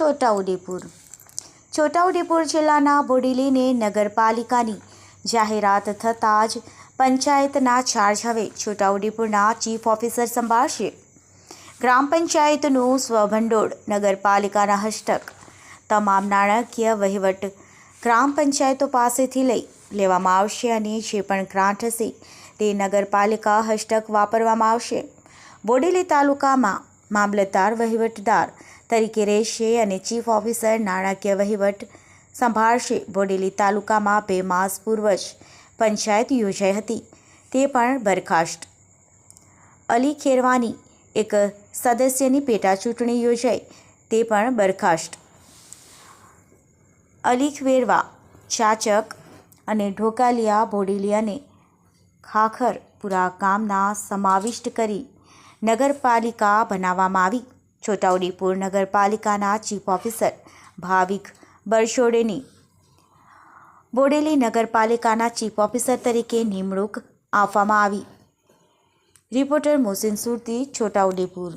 છોટાઉદેપુર. છોટાઉદેપુર જિલ્લાના બોડેલીને નગરપાલિકાની જાહેરાત થતાં જ પંચાયતના ચાર્જ હવે છોટાઉદેપુરના ચીફ ઓફિસર સંભાળશે. ગ્રામ પંચાયતનું સ્વભંડોળ નગરપાલિકાના હસ્તક, તમામ નાણાકીય વહીવટ ગ્રામ પંચાયતો પાસેથી લઈ લેવામાં આવશે અને જે પણ ગ્રાન્ટ હશે તે નગરપાલિકા હસ્તક વાપરવામાં આવશે. બોડેલી તાલુકામાં મામલતદાર, વહીવટદાર તરીકે રહેશે અને ચીફ ઓફિસર નાણાકીય વહીવટ સંભાળશે. બોડેલી તાલુકામાં બે માસ પૂર્વ જ પંચાયત યોજાઈ હતી. તે પણ બરખાસ્ત. અલી ખેરવાની એક સદસ્યની પેટા ચૂંટણી યોજાઈ. તે પણ બરખાસ્ત. અલી ખેરવા, ચાચક અને ઢોકાલિયા, બોડેલી અને ખાખરપુરા ગામના સમાવિષ્ટ કરી નગરપાલિકા બનાવવામાં આવી. છોટાઉદેપુર નગરપાલિકાના ચીફ ઓફિસર ભાવિક બરશોડેની બોડેલી નગરપાલિકાના ચીફ ઓફિસર તરીકે નિમણૂક આપવામાં આવી. રિપોર્ટર મોહસિન સુરતી, છોટાઉદેપુર.